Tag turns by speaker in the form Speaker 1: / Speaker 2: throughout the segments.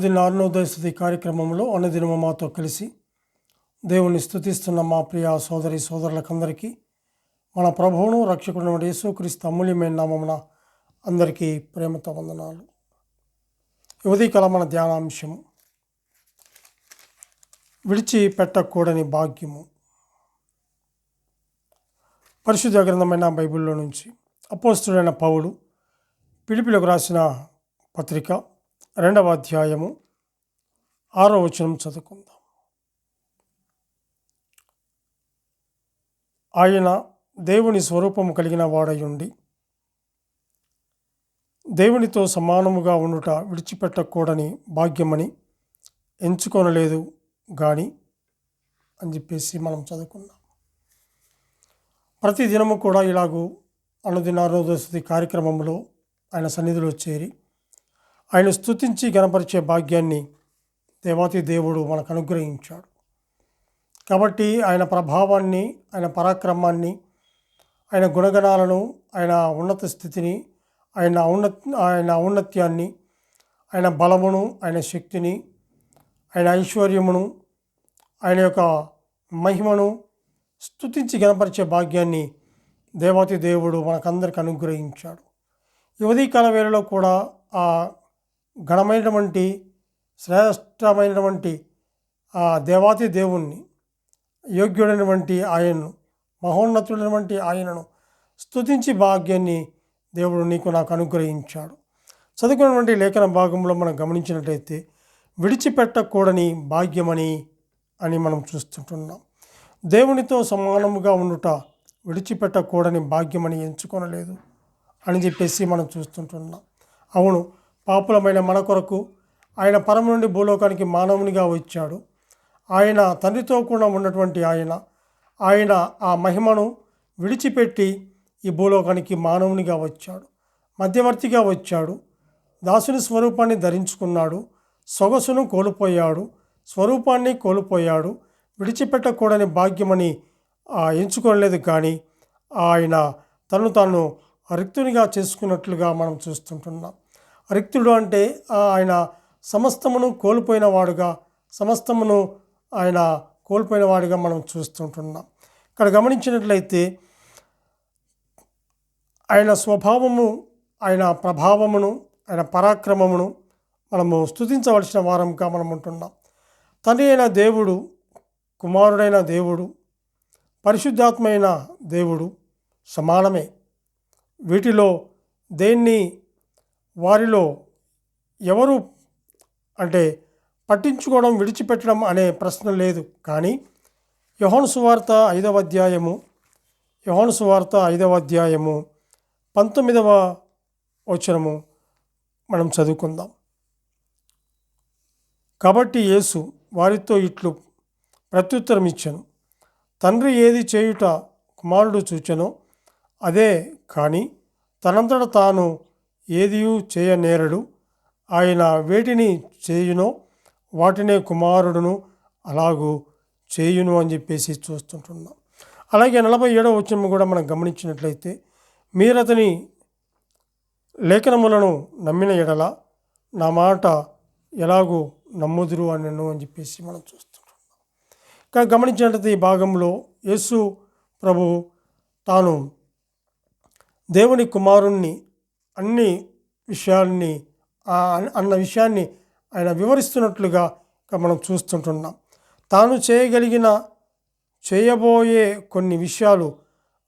Speaker 1: అనుదిన అరుణోదయస్థుతి కార్యక్రమంలో అనుదినము మాతో కలిసి దేవుని స్థుతిస్తున్న మా ప్రియ సోదరి సోదరులకందరికీ మన ప్రభువును రక్షకుడు యేసుక్రీస్తు అమూల్యమైన నామమున అందరికీ ప్రేమతో వందనాలు. ఈ ఉదయకాల మన ధ్యానాంశము. విడిచి పెట్టకూడని భాగ్యము. పరిశుద్ధ గ్రంథమైన బైబిల్లో నుంచి అపోస్తుడైన పౌలు పిలిపిలకు రాసిన పత్రిక రెండవ అధ్యాయము ఆరో వచనం చదువుకుందాం. ఆయన దేవుని స్వరూపము కలిగిన వాడయుండి దేవునితో సమానముగా ఉండుట విడిచిపెట్టకూడని భాగ్యమని ఎంచుకొనలేదు కానీ అని చెప్పేసి మనం చదువుకున్నాం ప్రతి దినము కూడా ఇలాగూ అనుదినారోదశతి కార్యక్రమంలో ఆయన సన్నిధిలో చేరి ఆయన స్తుతించి గణపరిచే భాగ్యాన్ని దేవాతి దేవుడు మనకు అనుగ్రహించాడు. కాబట్టి ఆయన ప్రభావాన్ని ఆయన పరాక్రమాన్ని ఆయన గుణగణాలను ఆయన ఉన్నత స్థితిని ఆయన ఔన్నత ఆయన ఔన్నత్యాన్ని ఆయన బలమును ఆయన శక్తిని ఆయన ఐశ్వర్యమును ఆయన యొక్క మహిమను స్తుతించి గణపరిచే భాగ్యాన్ని దేవాతి దేవుడు మనకందరికి అనుగ్రహించాడు. ఈ ఉదయకాల వేళలో కూడా ఆ ఘనమైనటువంటి శ్రేష్టమైనటువంటి ఆ దేవాతి దేవుణ్ణి యోగ్యుడైనటువంటి ఆయన్ను మహోన్నతుడైనటువంటి ఆయనను స్తుతించి భాగ్యాన్ని దేవుడు నీకు నాకు అనుగ్రహించాడు. చదువుకున్నటువంటి లేఖన భాగంలో మనం గమనించినట్లయితే విడిచిపెట్టకూడని భాగ్యమని అని మనం చూస్తుంటున్నాం. దేవునితో సమానముగా ఉండుట విడిచిపెట్టకూడని భాగ్యమని ఎంచుకొనలేదు అని చెప్పేసి మనం చూస్తుంటున్నాం. అవును పాపులమైన మన కొరకు ఆయన పరమ నుండి భూలోకానికి మానవునిగా వచ్చాడు. ఆయన తండ్రితో కూడా ఉన్నటువంటి ఆయన ఆయన ఆ మహిమను విడిచిపెట్టి ఈ భూలోకానికి మానవునిగా వచ్చాడు. మధ్యవర్తిగా వచ్చాడు. దాసుని స్వరూపాన్ని ధరించుకున్నాడు. సొగసును కోల్పోయాడు. స్వరూపాన్ని కోల్పోయాడు. విడిచిపెట్టకూడని భాగ్యమని ఎంచుకోలేదు కానీ ఆయన తను తాను రిక్తునిగా చేసుకున్నట్లుగా మనం చూస్తుంటున్నాం. రిక్తుడు అంటే ఆయన సమస్తమును కోల్పోయినవాడుగా సమస్తమును ఆయన కోల్పోయినవాడుగా మనం చూస్తుంటున్నాం. ఇక్కడ గమనించినట్లయితే ఆయన స్వభావము ఆయన ప్రభావమును ఆయన పరాక్రమమును మనము స్తుతించవలసిన వారంగా మనం ఉంటున్నాం. తండ్రి అయిన దేవుడు కుమారుడైన దేవుడు పరిశుద్ధాత్మైన దేవుడు సమానమే. వీటిలో దేన్ని వారిలో ఎవరు అంటే పట్టించుకోవడం విడిచిపెట్టడం అనే ప్రశ్న లేదు. కానీ యోహాను సువార్త ఐదవ అధ్యాయము యోహాను సువార్త ఐదవ అధ్యాయము పంతొమ్మిదవ వచనము మనం చదువుకుందాం. కాబట్టి యేసు వారితో ఇట్లు ప్రత్యుత్తరం ఇచ్చాను. తండ్రి ఏది చేయుట కుమారుడు చూచెనో అదే. కానీ తనంతట తాను ఏదియూ చేయనేరడు. ఆయన వేటిని చేయునో వాటినే కుమారుడును అలాగూ చేయును అని చెప్పేసి చూస్తుంటున్నాం. అలాగే నలభై ఏడవ వచ్చిన కూడా మనం గమనించినట్లయితే మీరతని లేఖనములను నమ్మిన ఎడల నా మాట ఎలాగూ నమ్ముదురు అని అని చెప్పేసి మనం చూస్తుంటున్నాం. ఇంకా గమనించినట్లయితే ఈ భాగంలో యేసు ప్రభు తాను దేవుని కుమారుణ్ణి అన్ని విషయాల్ని అన్న విషయాన్ని ఆయన వివరిస్తున్నట్లుగా మనం చూస్తుంటున్నాం. తాను చేయగలిగిన చేయబోయే కొన్ని విషయాలు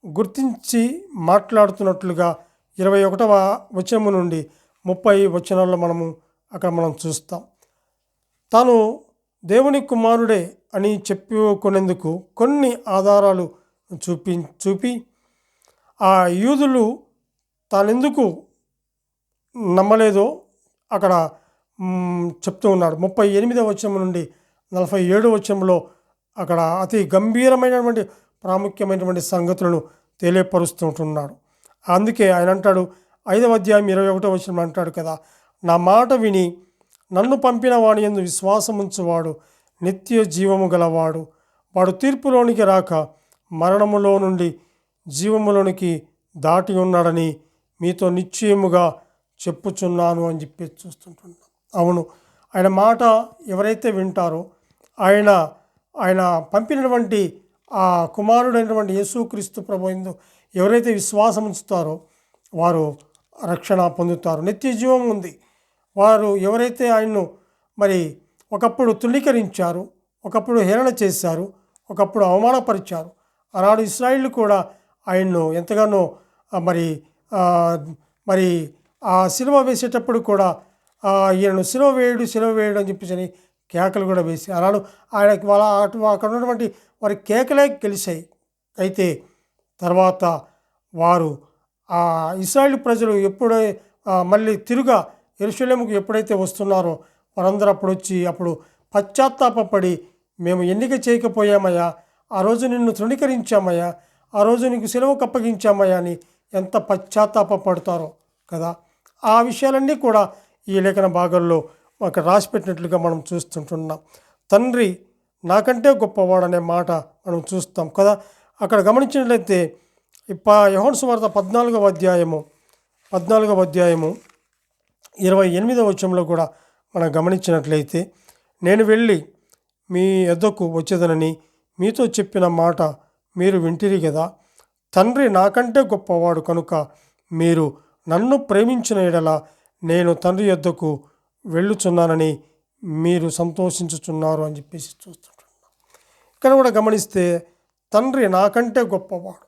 Speaker 1: గుర్తించి మాట్లాడుతున్నట్లుగా ఇరవై ఒకటవ వచనము నుండి ముప్పై వచనాల్లో మనము అక్కడ మనం చూస్తాం. తాను దేవుని కుమారుడే అని చెప్పుకునేందుకు కొన్ని ఆధారాలు చూపి చూపి ఆ యూదులు తానెందుకు నమ్మలేదో. అక్కడ చెప్తూ ఉన్నాడు ముప్పై ఎనిమిదవ వచనం నుండి నలభై ఏడు వచనంలో అక్కడ అతి గంభీరమైనటువంటి ప్రాముఖ్యమైనటువంటి సంగతులను తెలియపరుస్తుంటున్నాడు. అందుకే ఆయన అంటాడు ఐదవ అధ్యాయం ఇరవై ఒకటో వచనం అంటాడు కదా నా మాట విని నన్ను పంపిన వాని ఎందు విశ్వాసముంచువాడు నిత్య జీవము గలవాడు. వాడు తీర్పులోనికి రాక మరణములో నుండి జీవములోనికి దాటి ఉన్నాడని మీతో నిశ్చయముగా చెప్పుచున్నాను అని చెప్పి చూస్తుంటున్నాను అవును ఆయన మాట ఎవరైతే వింటారో ఆయన ఆయన పంపినటువంటి ఆ కుమారుడైనటువంటి యేసుక్రీస్తు ప్రభుందు ఎవరైతే విశ్వాసం ఉంచుతారో వారు రక్షణ పొందుతారు. నిత్య జీవం ఉంది. వారు ఎవరైతే ఆయన్ను మరి ఒకప్పుడు తృణీకరించారు ఒకప్పుడు హేళన చేశారు ఒకప్పుడు అవమానపరిచారు ఆనాడు ఇస్రాయిల్ కూడా ఆయన్ను ఎంతగానో మరి మరి ఆ సినిమా వేసేటప్పుడు కూడా ఈయనను సినిమా వేయుడు సినిమా వేయుడు అని చెప్పేసి అని కేకలు కూడా వేసి అలాను ఆయనకి వాళ్ళ అటు అక్కడ ఉన్నటువంటి వారి కేకలే గెలిచాయి. అయితే తర్వాత వారు ఆ ఇస్రాయిల్ ప్రజలు ఎప్పుడై మళ్ళీ తిరుగా ఎరుషలేముకు ఎప్పుడైతే వస్తున్నారో వారందరూ అప్పుడు వచ్చి అప్పుడు పశ్చాత్తాపడి మేము ఎన్నిక చేయకపోయామయ్యా ఆ రోజు నిన్ను తృణీకరించామయ్యా ఆ రోజు నీకు సెలవుకు అప్పగించామయ్యా అని ఎంత పశ్చాత్తాప పడతారో కదా. ఆ విషయాలన్నీ కూడా ఈ లేఖన భాగంలో అక్కడ రాసి పెట్టినట్లుగా మనం చూస్తుంటున్నాం. తండ్రి నాకంటే గొప్పవాడనే మాట మనం చూస్తాం కదా. అక్కడ గమనించినట్లయితే ఇప్ప యహోన్ సువార్త పద్నాలుగవ అధ్యాయము పద్నాలుగవ అధ్యాయము ఇరవై ఎనిమిదవ వచ్చంలో కూడా మనం గమనించినట్లయితే నేను వెళ్ళి మీ ఎద్దకు వచ్చేదనని మీతో చెప్పిన మాట మీరు వింటిరి కదా. తండ్రి నాకంటే గొప్పవాడు కనుక మీరు నన్ను ప్రేమించిన ఎడల నేను తండ్రి యొద్దకు వెళ్ళుచున్నానని మీరు సంతోషించుచున్నారు అని చెప్పేసి చూస్తుంటున్నాం ఇక్కడ కూడా గమనిస్తే తండ్రి నాకంటే గొప్పవాడు.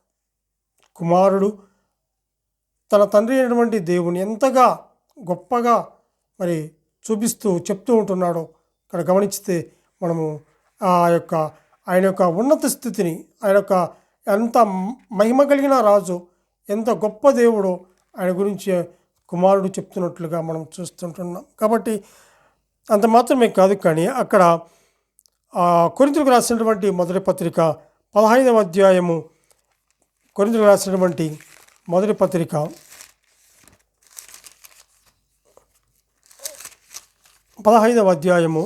Speaker 1: కుమారుడు తన తండ్రి అయినటువంటి దేవుని ఎంతగా గొప్పగా మరి చూపిస్తూ చెప్తూ ఉంటున్నాడో ఇక్కడ గమనిస్తే మనము ఆ యొక్క ఆయన యొక్క ఉన్నత స్థితిని ఆయన యొక్క ఎంత మహిమ కలిగిన రాజు ఎంత గొప్ప దేవుడో ఆయన గురించి కుమారుడు చెప్తున్నట్లుగా మనం చూస్తుంటున్నాం. కాబట్టి అంత మాత్రమే కాదు కానీ అక్కడ కొరింతలకు రాసినటువంటి మొదటి పత్రిక పదహైదవ అధ్యాయము కొరింతలకు రాసినటువంటి మొదటి పత్రిక. పదహైదవ అధ్యాయము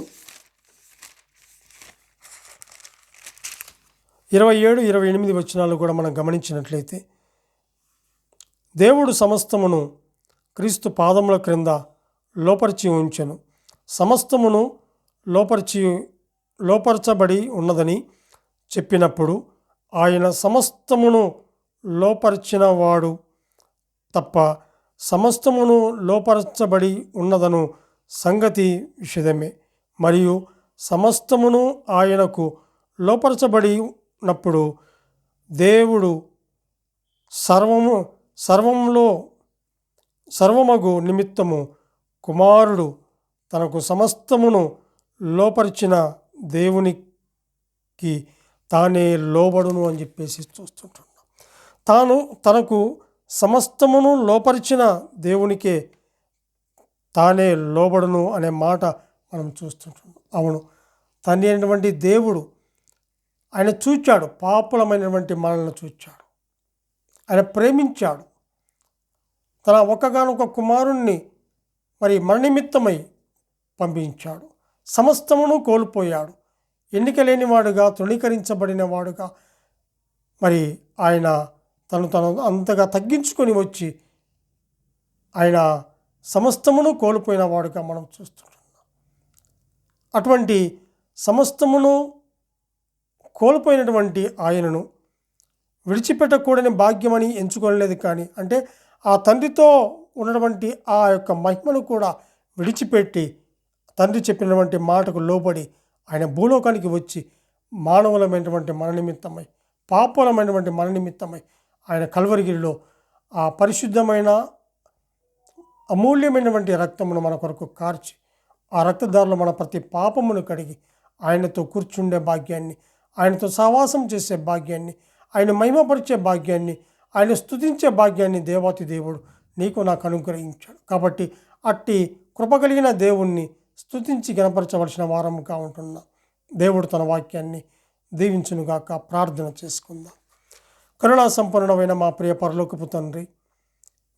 Speaker 1: ఇరవై ఏడు ఇరవై ఎనిమిది వచనాలు కూడా మనం గమనించినట్లయితే దేవుడు సమస్తమును క్రీస్తు పాదముల క్రింద లోపరిచి ఉంచెను. సమస్తమును లోపరిచి లోపరచబడి ఉన్నదని చెప్పినప్పుడు ఆయన సమస్తమును లోపరిచిన వాడు తప్ప సమస్తమును లోపరచబడి ఉన్నదను సంగతి విషదమే మరియు సమస్తమును ఆయనకు లోపరచబడినప్పుడు దేవుడు సర్వము సర్వంలో సర్వమగు నిమిత్తము కుమారుడు తనకు సమస్తమును లోపరిచిన దేవునికి తానే లోబడును అని చెప్పేసి చూస్తుంటున్నాం తాను తనకు సమస్తమును లోపరిచిన దేవునికే తానే లోబడును అనే మాట మనం చూస్తుంటున్నాం అవును తండ్రి అయినటువంటి దేవుడు ఆయన చూచాడు పాపులమైనటువంటి మనల్ని చూచాడు. ఆయన ప్రేమించాడు. తన ఒక్కగానొక కుమారుణ్ణి మరి మరణిమిత్తమై పంపించాడు. సమస్తమును కోల్పోయాడు. ఎన్నిక లేనివాడుగా తృణీకరించబడిన వాడుగా మరి ఆయన తను తను అంతగా తగ్గించుకొని వచ్చి ఆయన సమస్తమును కోల్పోయిన వాడుగా మనం చూస్తున్నాం అటువంటి సమస్తమును కోల్పోయినటువంటి ఆయనను విడిచిపెట్టకూడని భాగ్యమని ఎంచుకోలేదు కానీ అంటే ఆ తండ్రితో ఉన్నటువంటి ఆ యొక్క మహిమను కూడా విడిచిపెట్టి తండ్రి చెప్పినటువంటి మాటకు లోబడి ఆయన భూలోకానికి వచ్చి మానవులమైనటువంటి మన నిమిత్తమై పాపులమైనటువంటి మన నిమిత్తమై ఆయన కల్వరిగిరిలో ఆ పరిశుద్ధమైన అమూల్యమైనటువంటి రక్తమును మన కొరకు కార్చి ఆ రక్తదారులు మన ప్రతి పాపమును కడిగి ఆయనతో కూర్చుండే భాగ్యాన్ని ఆయనతో సహవాసం చేసే భాగ్యాన్ని ఆయన మహిమపరిచే భాగ్యాన్ని ఆయన స్తుతించే భాగ్యాన్ని దేవాతి దేవుడు నీకు నాకు అనుగ్రహించాడు. కాబట్టి అట్టి కృప కలిగిన దేవుణ్ణి స్తుతించి గనపరచవలసిన వారముగా ఉంటున్నా దేవుడు తన వాక్యాన్ని దీవించునుగాక ప్రార్థన చేసుకుందాం. కరుణా సంపన్నుడమైన మా ప్రియ పరలోకపు తండ్రి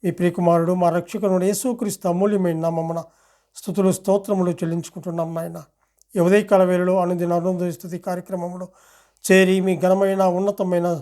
Speaker 1: మీ ప్రియకుమారుడు మా రక్షకునుడు యేసుక్రీస్తు అమూల్యమైన నామమున స్థుతులు స్తోత్రములు చెల్లించుకుంటున్నాం నాయన. ఈ ఉదయకాల వేళలో అనుదిన అరుంధ స్థుతి కార్యక్రమంలో చేరి మీ ఘనమైన ఉన్నతమైన